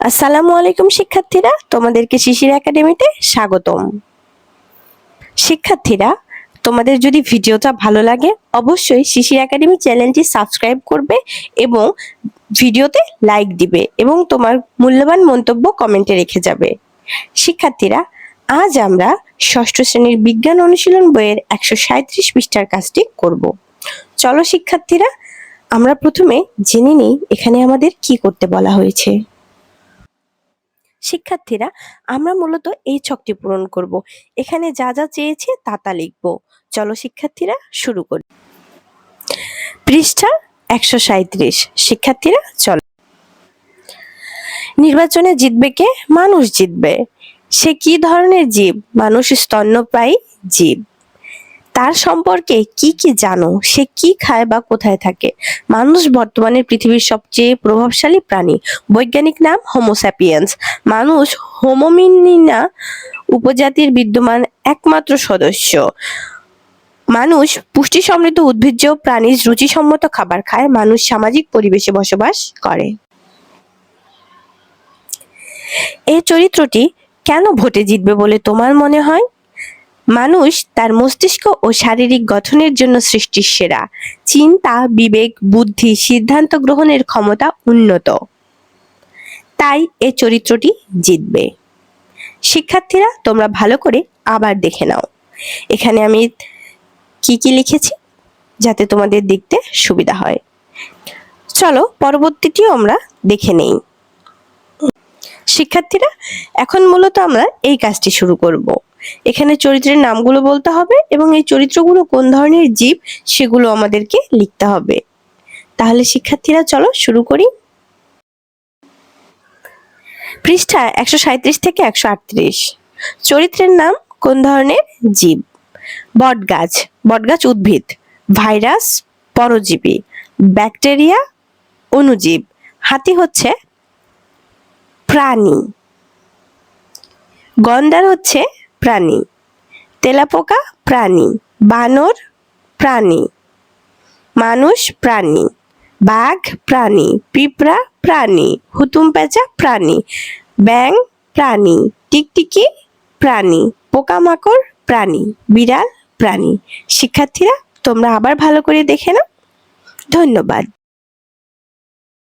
আসসালামু আলাইকুম শিক্ষার্থীরা, তোমাদেরকে শিশির একাডেমিতে স্বাগতম। শিক্ষার্থীরা, তোমাদের যদি ভিডিওটা ভালো লাগে, অবশ্যই শিশির একাডেমি চ্যানেলটি সাবস্ক্রাইব করবে এবং ভিডিওতে লাইক দিবে এবং তোমার মূল্যবান মন্তব্য কমেন্টে রেখে যাবে। শিক্ষার্থীরা, আজ আমরা ষষ্ঠ শ্রেণির বিজ্ঞান অনুশীলন বইয়ের একশো সাঁত্রিশ পৃষ্ঠার কাজটি করব। চলো শিক্ষার্থীরা, আমরা প্রথমে জেনে নিই এখানে আমাদের কি করতে বলা হয়েছে। শিক্ষার্থীরা, আমরা মূলত এই ছকটি পূরণ করব। এখানে যা যা চেয়েছে তা তা লিখব। চলো শিক্ষার্থীরা শুরু করি। পৃষ্ঠা একশো সাঁত্রিশ শিক্ষার্থীরা, চলো। নির্বাচনে জিতবে কে? মানুষ জিতবে। সে কি ধরনের জীব? মানুষ স্তন্যপ্রায়ী জীব। তার সম্পর্কে কি কি জানো? সে কি খায় বা কোথায় থাকে? মানুষ বর্তমানে পৃথিবীর সবচেয়ে প্রভাবশালী প্রাণী। বৈজ্ঞানিক নাম হোমোস্যাপিয়েন্স মানুষ হোমোমিনিনা উপজাতির বিদ্যমান একমাত্র সদস্য। মানুষ পুষ্টি সমৃদ্ধ উদ্ভিজ্জ প্রাণীর রুচিসম্মত খাবার খায়। মানুষ সামাজিক পরিবেশে বসবাস করে। এই চরিত্রটি কেন ভোটে জিতবে বলে তোমার মনে হয়? মানুষ তার মস্তিষ্ক ও শারীরিক গঠনের জন্য সৃষ্টির সেরা। চিন্তা, বিবেক, বুদ্ধি, সিদ্ধান্ত গ্রহণের ক্ষমতা উন্নত। তাই এ চরিত্রটি জিতবে। শিক্ষার্থীরা, তোমরা ভালো করে আবার দেখে নাও। এখানে আমি কি কি লিখেছি যাতে তোমাদের দেখতে সুবিধা হয়। চলো, পরবর্তীটিও আমরা দেখে নেই। শিক্ষার্থীরা, এখন মূলত আমরা এই কাজটি শুরু করব। এখানে চরিত্রের নামগুলো বলতে হবে এবং এই চরিত্রগুলো কোন ধরনের জীব সেগুলো আমাদেরকে লিখতে হবে। তাহলে শিক্ষার্থীরা, চলো শুরু করি। পৃষ্ঠা একশো সাঁত্রিশ থেকে একশো আটত্রিশ। চরিত্রের নাম কোন ধরনের জীব? বটগাছ বটগাছ উদ্ভিদ, ভাইরাস, পরজীবী, ব্যাকটেরিয়া অণুজীব হাতি হচ্ছে প্রাণী। গন্ডার হচ্ছে প্রাণী। তেলাপোকা প্রাণী। বানর প্রাণী। মানুষ প্রাণী। বাঘ প্রাণী। পিঁপড়া প্রাণী। হুতুম পেঁচা প্রাণী। ব্যাং প্রাণী। টিকটিকি প্রাণী। পোকামাকড় প্রাণী। বিড়াল প্রাণী। শিক্ষার্থীরা, তোমরা আবার ভালো করে দেখে নাও। ধন্যবাদ।